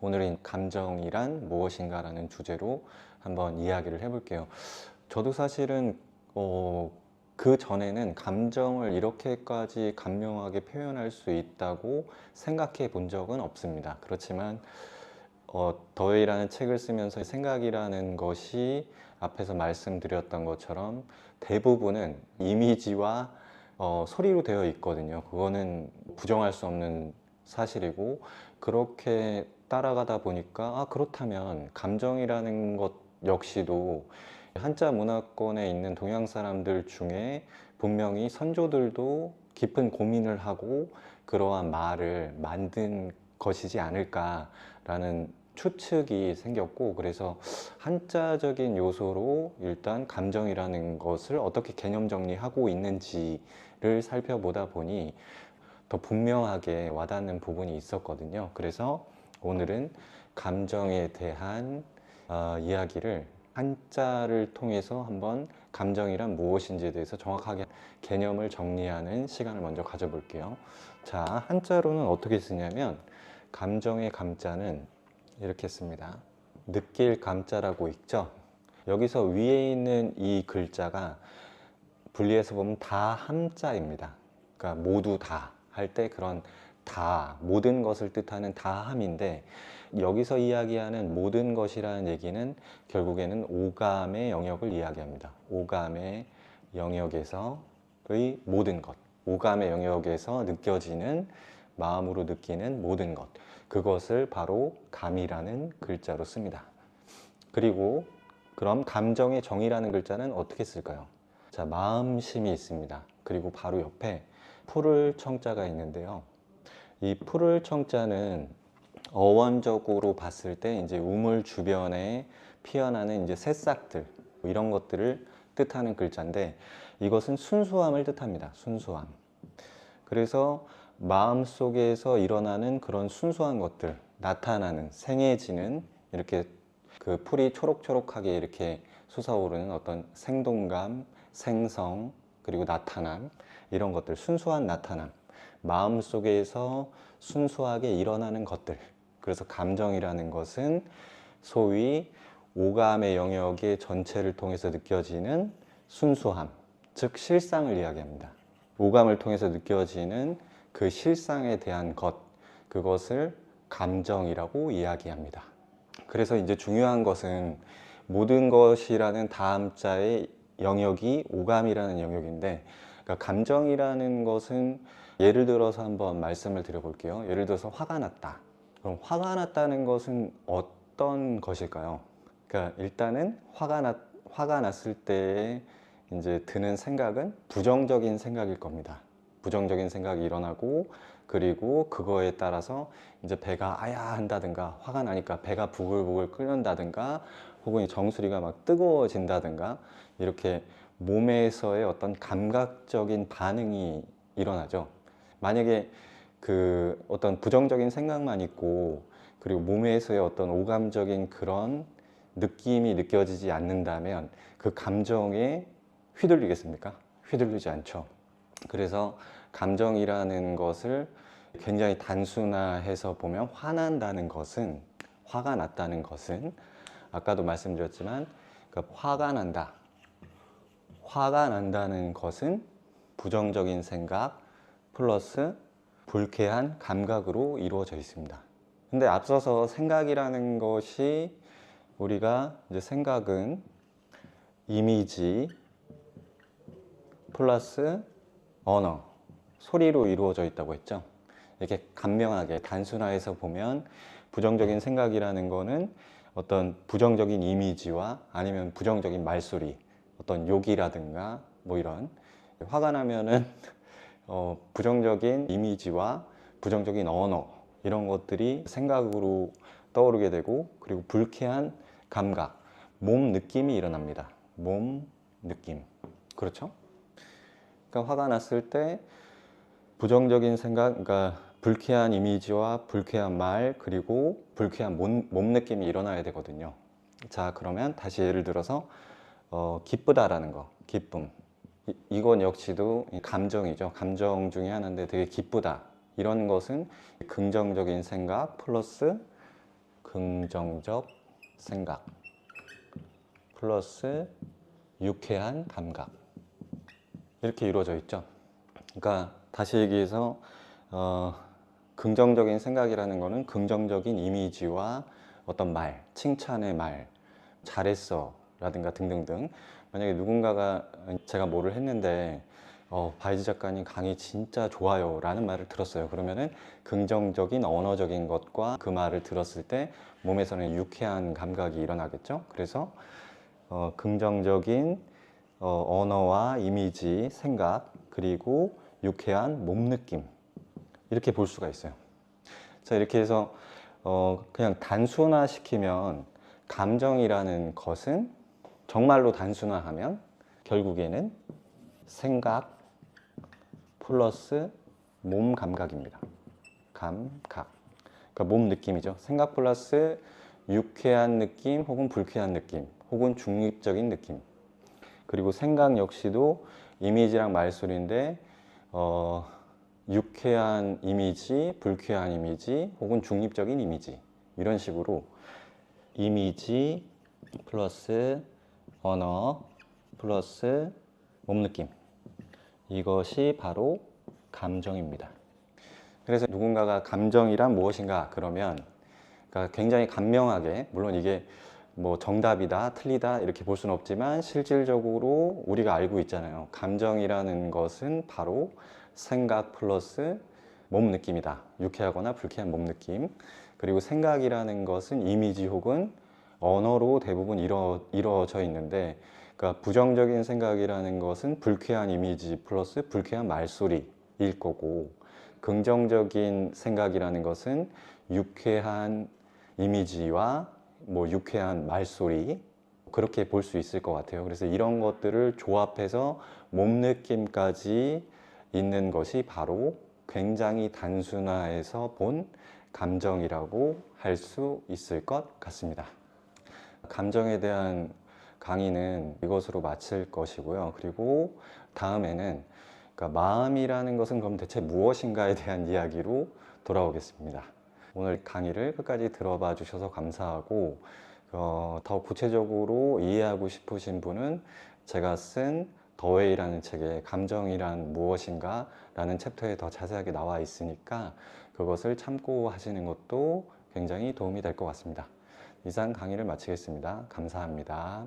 오늘은 감정이란 무엇인가 라는 주제로 한번 이야기를 해볼게요. 저도 사실은 어, 그 전에는 감정을 이렇게까지 감명하게 표현할 수 있다고 생각해 본 적은 없습니다. 그렇지만 어, 더웨이라는 책을 쓰면서 생각이라는 것이 앞에서 말씀드렸던 것처럼 대부분은 이미지와 어, 소리로 되어 있거든요. 그거는 부정할 수 없는 사실이고 그렇게 따라가다 보니까 아 그렇다면 감정이라는 것 역시도 한자 문화권에 있는 동양 사람들 중에 분명히 선조들도 깊은 고민을 하고 그러한 말을 만든 것이지 않을까라는 추측이 생겼고 그래서 한자적인 요소로 일단 감정이라는 것을 어떻게 개념 정리하고 있는지를 살펴보다 보니 더 분명하게 와닿는 부분이 있었거든요. 그래서 오늘은 감정에 대한 어, 이야기를 한자를 통해서 한번 감정이란 무엇인지에 대해서 정확하게 개념을 정리하는 시간을 먼저 가져볼게요. 자, 한자로는 어떻게 쓰냐면 감정의 감자는 이렇게 씁니다. 느낄 감자라고 있죠. 여기서 위에 있는 이 글자가 분리해서 보면 다 함자입니다. 그러니까 모두 다 할 때 그런 다 모든 것을 뜻하는 다함인데 여기서 이야기하는 모든 것이라는 얘기는 결국에는 오감의 영역을 이야기합니다. 오감의 영역에서의 모든 것, 오감의 영역에서 느껴지는 마음으로 느끼는 모든 것, 그것을 바로 감이라는 글자로 씁니다. 그리고 그럼 감정의 정이라는 글자는 어떻게 쓸까요? 자, 마음심이 있습니다. 그리고 바로 옆에 풀을 청자가 있는데요. 이 풀을 청자는 어원적으로 봤을 때 이제 우물 주변에 피어나는 이제 새싹들 뭐 이런 것들을 뜻하는 글자인데 이것은 순수함을 뜻합니다. 순수함. 그래서 마음 속에서 일어나는 그런 순수한 것들 나타나는 생해지는 이렇게 그 풀이 초록초록하게 이렇게 솟아오르는 어떤 생동감, 생성 그리고 나타남 이런 것들 순수한 나타남 마음 속에서 순수하게 일어나는 것들. 그래서 감정이라는 것은 소위 오감의 영역의 전체를 통해서 느껴지는 순수함 즉 실상을 이야기합니다. 오감을 통해서 느껴지는 그 실상에 대한 것 그것을 감정이라고 이야기합니다. 그래서 이제 중요한 것은 모든 것이라는 다음 자의 영역이 오감이라는 영역인데 그러니까 감정이라는 것은 예를 들어서 한번 말씀을 드려볼게요. 예를 들어서 화가 났다. 그럼 화가 났다는 것은 어떤 것일까요? 그러니까 일단은 화가 났 화가 났을 때 이제 드는 생각은 부정적인 생각일 겁니다. 부정적인 생각이 일어나고 그리고 그거에 따라서 이제 배가 아야 한다든가 화가 나니까 배가 부글부글 끓는다든가 혹은 정수리가 막 뜨거워진다든가 이렇게 몸에서의 어떤 감각적인 반응이 일어나죠. 만약에 그 어떤 부정적인 생각만 있고 그리고 몸에서의 어떤 오감적인 그런 느낌이 느껴지지 않는다면 그 감정에 휘둘리겠습니까? 휘둘리지 않죠. 그래서 감정이라는 것을 굉장히 단순화해서 보면 화난다는 것은 화가 났다는 것은 아까도 말씀드렸지만 그 화가 난다. 화가 난다는 것은 부정적인 생각 플러스 불쾌한 감각으로 이루어져 있습니다. 근데 앞서서 생각이라는 것이 우리가 이제 생각은 이미지 플러스 언어 소리로 이루어져 있다고 했죠. 이렇게 간명하게 단순화해서 보면 부정적인 생각이라는 거는 어떤 부정적인 이미지와 아니면 부정적인 말소리, 어떤 욕이라든가 뭐 이런 화가 나면은 어, 부정적인 이미지와 부정적인 언어 이런 것들이 생각으로 떠오르게 되고 그리고 불쾌한 감각, 몸 느낌이 일어납니다. 몸 느낌. 그렇죠? 그러니까 화가 났을 때 부정적인 생각, 그러니까 불쾌한 이미지와 불쾌한 말 그리고 불쾌한 몸, 몸 느낌이 일어나야 되거든요. 자 그러면 다시 예를 들어서 어, 기쁘다라는 거, 기쁨. 이, 이건 역시도 감정이죠. 감정 중에 하나인데 되게 기쁘다. 이런 것은 긍정적인 생각 플러스 긍정적 생각 플러스 유쾌한 감각 이렇게 이루어져 있죠. 그러니까 다시 얘기해서 어, 긍정적인 생각이라는 거는 긍정적인 이미지와 어떤 말, 칭찬의 말, 잘했어 라든가 등등등 만약에 누군가가 제가 뭐를 했는데 어, 바이즈 작가님 강의 진짜 좋아요 라는 말을 들었어요. 그러면은 긍정적인 언어적인 것과 그 말을 들었을 때 몸에서는 유쾌한 감각이 일어나겠죠? 그래서 어, 긍정적인 어, 언어와 이미지, 생각 그리고 유쾌한 몸 느낌. 이렇게 볼 수가 있어요. 자 이렇게 해서 어, 그냥 단순화 시키면 감정이라는 것은 정말로 단순화하면 결국에는 생각 플러스 몸 감각입니다. 감각. 그러니까 몸 느낌이죠. 생각 플러스 유쾌한 느낌 혹은 불쾌한 느낌 혹은 중립적인 느낌. 그리고 생각 역시도 이미지랑 말소리인데 어, 유쾌한 이미지, 불쾌한 이미지 혹은 중립적인 이미지 이런 식으로 이미지 플러스 언어 플러스 몸 느낌 이것이 바로 감정입니다. 그래서 누군가가 감정이란 무엇인가 그러면 그러니까 굉장히 간명하게 물론 이게 뭐 정답이다 틀리다 이렇게 볼 수는 없지만 실질적으로 우리가 알고 있잖아요. 감정이라는 것은 바로 생각 플러스 몸 느낌이다. 유쾌하거나 불쾌한 몸 느낌. 그리고 생각이라는 것은 이미지 혹은 언어로 대부분 이루어, 이루어져 있는데 그러니까 부정적인 생각이라는 것은 불쾌한 이미지 플러스 불쾌한 말소리일 거고 긍정적인 생각이라는 것은 유쾌한 이미지와 뭐 유쾌한 말소리 그렇게 볼 수 있을 것 같아요. 그래서 이런 것들을 조합해서 몸 느낌까지 있는 것이 바로 굉장히 단순화해서 본 감정이라고 할 수 있을 것 같습니다. 감정에 대한 강의는 이것으로 마칠 것이고요. 그리고 다음에는 그러니까 마음이라는 것은 그럼 대체 무엇인가에 대한 이야기로 돌아오겠습니다. 오늘 강의를 끝까지 들어봐 주셔서 감사하고 어, 더 구체적으로 이해하고 싶으신 분은 제가 쓴 더웨이라는 책에 감정이란 무엇인가 라는 챕터에 더 자세하게 나와 있으니까 그것을 참고하시는 것도 굉장히 도움이 될 것 같습니다. 이상 강의를 마치겠습니다. 감사합니다.